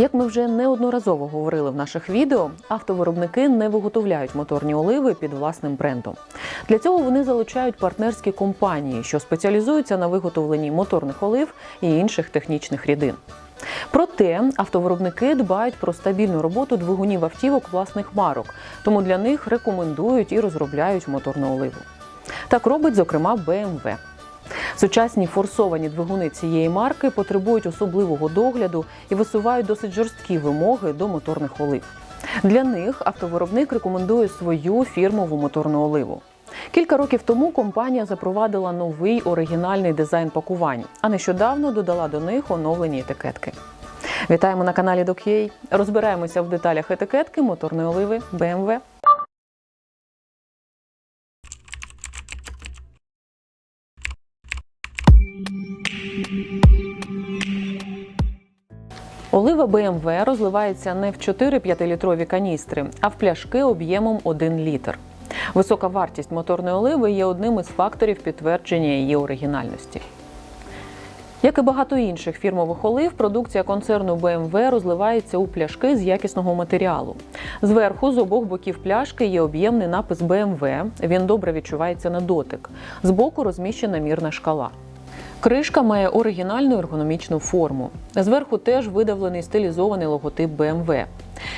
Як ми вже неодноразово говорили в наших відео, автовиробники не виготовляють моторні оливи під власним брендом. Для цього вони залучають партнерські компанії, що спеціалізуються на виготовленні моторних олив і інших технічних рідин. Проте автовиробники дбають про стабільну роботу двигунів автівок власних марок, тому для них рекомендують і розробляють моторну оливу. Так робить, зокрема, BMW. Сучасні форсовані двигуни цієї марки потребують особливого догляду і висувають досить жорсткі вимоги до моторних олив. Для них автовиробник рекомендує свою фірмову моторну оливу. Кілька років тому компанія запровадила новий оригінальний дизайн пакувань, а нещодавно додала до них оновлені етикетки. Вітаємо на каналі Док'єй. Розбираємося в деталях етикетки моторної оливи BMW. Олива BMW розливається не в 4-5-літрові каністри, а в пляшки об'ємом 1 літр. Висока вартість моторної оливи є одним із факторів підтвердження її оригінальності. Як і багато інших фірмових олив, продукція концерну BMW розливається у пляшки з якісного матеріалу. Зверху з обох боків пляшки є об'ємний напис BMW, Він добре відчувається на дотик. Збоку розміщена мірна шкала. Кришка має оригінальну ергономічну форму. Зверху теж видавлений стилізований логотип BMW.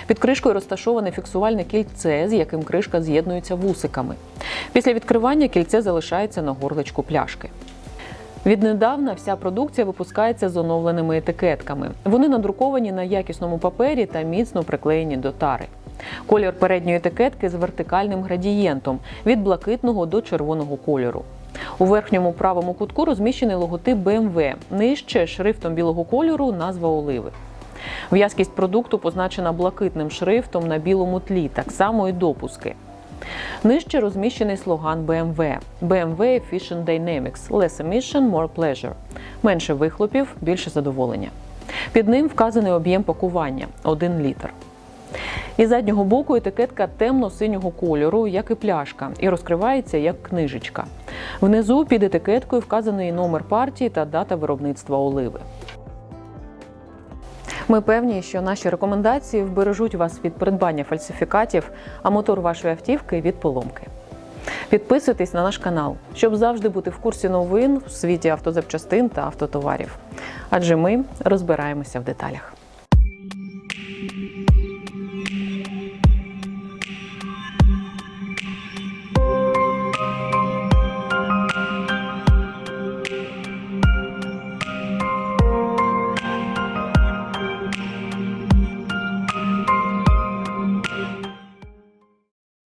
Під кришкою розташоване фіксувальне кільце, з яким кришка з'єднується вусиками. Після відкривання кільце залишається на горличку пляшки. Віднедавна вся продукція випускається з оновленими етикетками. Вони надруковані на якісному папері та міцно приклеєні до тари. Колір передньої етикетки з вертикальним градієнтом від блакитного до червоного кольору. У верхньому правому кутку розміщений логотип BMW, нижче шрифтом білого кольору назва оливи. В'язкість продукту позначена блакитним шрифтом на білому тлі, так само і допуски. Нижче розміщений слоган BMW BMW Efficient Dynamics Less emission, more pleasure. Менше вихлопів, більше задоволення. Під ним вказаний об'єм пакування 1 літр. Із заднього боку етикетка темно-синього кольору, як і пляшка, і розкривається як книжечка. Внизу під етикеткою вказаний номер партії та дата виробництва оливи. Ми певні, що наші рекомендації вбережуть вас від придбання фальсифікатів, а мотор вашої автівки від поломки. Підписуйтесь на наш канал, щоб завжди бути в курсі новин в світі автозапчастин та автотоварів. Адже ми розбираємося в деталях.